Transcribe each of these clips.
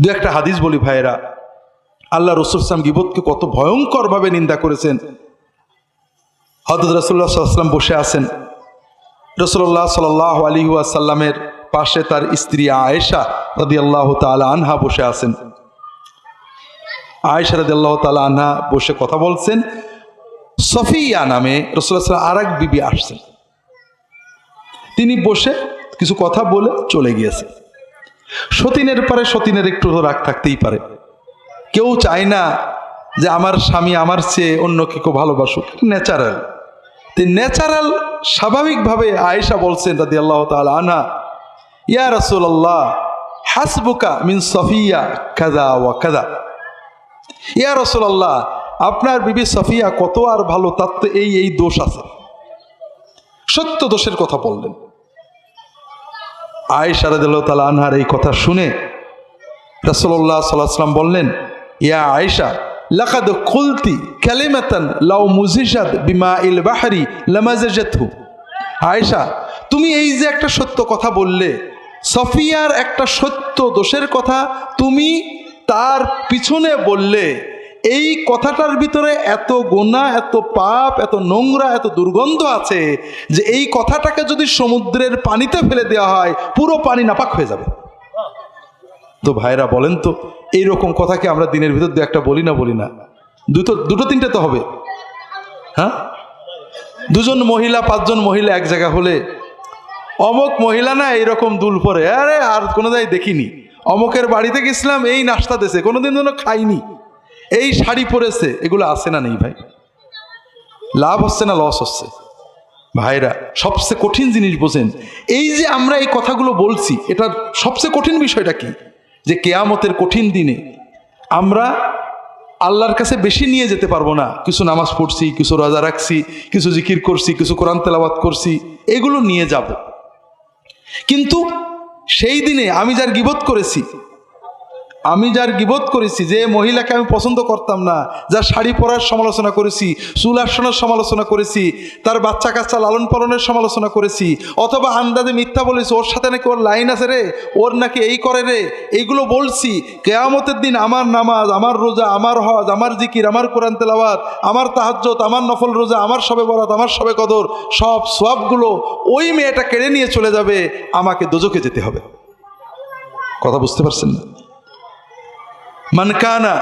দু একটা হাদিস বলি ভাইয়েরা। আল্লাহ রসুল ইসলাম গিবতকে কত ভয়ঙ্করভাবে নিন্দা করেছেন। হজরত রসুল্লাহ সাল্লাম বসে আছেন। রসুল্লাহ সাল আলী আসাল্লামের পাশে তার স্ত্রী আয়েশা রদি আল্লাহ তালা আনহা বসে আছেন। আয়েশা রদি আল্লাহ তালা আনহা বসে কথা বলছেন। সফিয়া নামে রসুল্লাহ আর এক বিবি আসছেন। তিনি বসে কিছু কথা বলে চলে গিয়েছেন। সতীনের পরে সতীনের একটু রাগ থাকতেই পারে। কেউ চায় না যে আমার স্বামী আমার চেয়ে অন্য কেউ ভালোবাসুক ন্যাচারাল ন্যাচারাল স্বাভাবিকভাবে আয়েশা বলছেন দাদি আল্লাহ তাল আনা ইয়া রসুল্লাহ হাসবুকা মিন সফিয়া কাদা ওয়া কাদা ইয়া রসুল্লাহ আপনার বিবি সফিয়া কত আর ভালো, তার তো এই এই দোষ আছে। সত্য দোষের কথা বললেন। আয়েশা রাদিল্লাহ তালা আনহার এই কথা শুনে রসল্লাহ সাল্লাম বললেন, ইয়া আয়েশা, লাকাদ খুলতি ক্যালিমাতান লাউ মুজিসাদ বিমা ইল বাহারি লামাজাজাতহু। আয়েশা, তুমি এই যে একটা সত্য কথা বললে, সফিয়ার একটা সত্য দোষের কথা তুমি তার পিছনে বললে এই কথাটার ভিতরে এত গোনা এত পাপ, এত নোংরা, এত দুর্গন্ধ আছে যে এই কথাটাকে যদি সমুদ্রের পানিতে ফেলে দেওয়া হয়, পুরো পানি নাপাক হয়ে যাবে। তো ভাইরা বলেন তো এই এইরকম কথাকে আমরা দিনের ভিতর দু একটা বলি না বলি না। দুটো দুটো তিনটে তো হবে। হ্যাঁ? দুজন মহিলা, পাঁচজন মহিলা এক জায়গা হলে, অমক মহিলা না এইরকম দুল পরে, আরে আর কোনো দেখিনি। অমকের বাড়িতে গেছিলাম, এই নাস্তা দেশে, কোনোদিন যেন খাইনি। এই শাড়ি পরেছে, এগুলো আছে না নেই ভাই? লাভ হচ্ছে না লস হচ্ছে? ভাইরা, সবচেয়ে কঠিন জিনিস বোঝেন, এই যে আমরা এই কথাগুলো বলছি, এটার সবচেয়ে কঠিন বিষয়টা কি? যে কেয়ামতের কঠিন দিনে আমরা আল্লাহর কাছে বেশি নিয়ে যেতে পারব না। কিছু নামাজ পড়ছি, কিছু রোজা রাখছি, কিছু জিকির করছি, কিছু কোরআন তেলাবাত করছি, এগুলো নিয়ে যাব। কিন্তু সেই দিনে আমি যার গিবত করেছি আমি যার গিবোধ করেছি, যে মহিলাকে আমি পছন্দ করতাম না, যার শাড়ি পরার সমালোচনা করেছি, চুল আসনের সমালোচনা করেছি, তার বাচ্চা কাচ্চা লালন পালনের সমালোচনা করেছি, অথবা আন্দাজে মিথ্যা বলেছি, ওর সাথে নাকি ওর লাইন আছে রে, ওর নাকি এই করে রে, এইগুলো বলছি। কেয়ামতের দিন আমার নামাজ, আমার রোজা, আমার হজ, আমার জিকির, আমার কোরআন তেলাওয়াত, আমার তাহাজ্জত আমার নফল রোজা, আমার সবে বরাত, আমার সবে কদর, সব সবগুলো ওই মেয়েটা কেড়ে নিয়ে চলে যাবে, আমাকে দোজকে যেতে হবে। কথা বুঝতে পারছেন না? من كان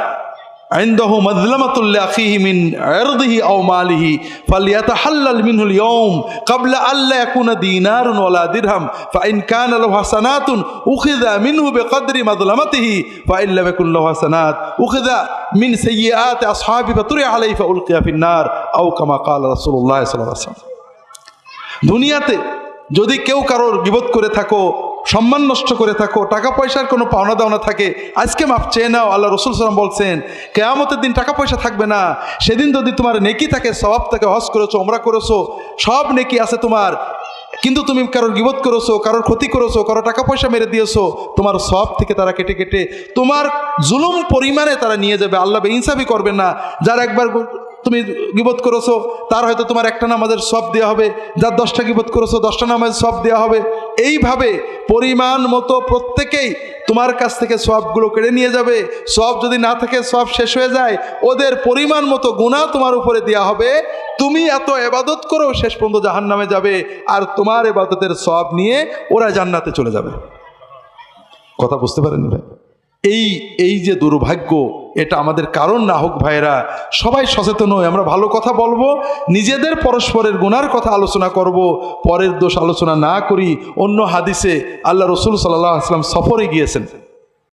عنده مظلمة لأخيه من عرضه أو ماله فليتحلل منه اليوم قبل أن لا يكون دينار ولا درهم فإن كان له حسنات أخذ منه بقدر مظلمته فإن لم يكن له حسنات أخذ من سيئات أصحابه فطرح عليه فألقي في النار أو كما قال رسول الله صلى الله عليه وسلم দুনিয়াতে যদি কেউ কারোর বিবোধ করে থাকো সম্মান নষ্ট করে থাকো, টাকা পয়সার কোনো পাওনা দাওনা থাকে। আজকে মাপ চেয়ে নাও, আল্লাহ রসুল সালাম বলছেন, কেয়ামতের দিন টাকা পয়সা থাকবে না। সেদিন যদি তোমার নেকি থাকে স্বভাব থাকে, হজ করেছ ওমরা করেছ, সব নেকি আছে তোমার। কিন্তু তুমি কারোর গিবোধ করেছ, কারোর ক্ষতি করেছ, কারও টাকা পয়সা মেরে দিয়েছ, তোমার সব থেকে তারা কেটে কেটে, তোমার জুলুম পরিমাণে তারা নিয়ে যাবে। আল্লাহ ইনসাফি করবে না। যার একবার তুমি গিবোধ করেছ, তার হয়তো তোমার একটা নামাজের সব দেওয়া হবে, যার দশটা গিবোধ করেছ, দশটা নামাজের সব দেওয়া হবে। এইভাবে পরিমাণ মতো প্রত্যেকেই তোমার কাছ থেকে সবগুলো কেড়ে নিয়ে যাবে। সব যদি না থাকে, সব শেষ হয়ে যায়। ওদের পরিমাণ মতো গুণা তোমার উপরে দেওয়া হবে। তুমি এত এবাদত করো শেষ পর্যন্ত জাহান নামে যাবে। আর তোমার এবাদতের সব নিয়ে ওরা জান্নাতে চলে যাবে। কথা বুঝতে পারেননি ভাই? এই এই যে দুর্ভাগ্য এটা আমাদের কারণ না হোক ভাইরা সবাই সচেতন হই আমরা ভালো কথা বলব, নিজেদের পরস্পরের গুনার কথা আলোচনা করব, পরের দোষ আলোচনা না করি, অন্য হাদিসে আল্লাহ রসুল সাল্লাহ আসলাম সফরে গিয়েছেন।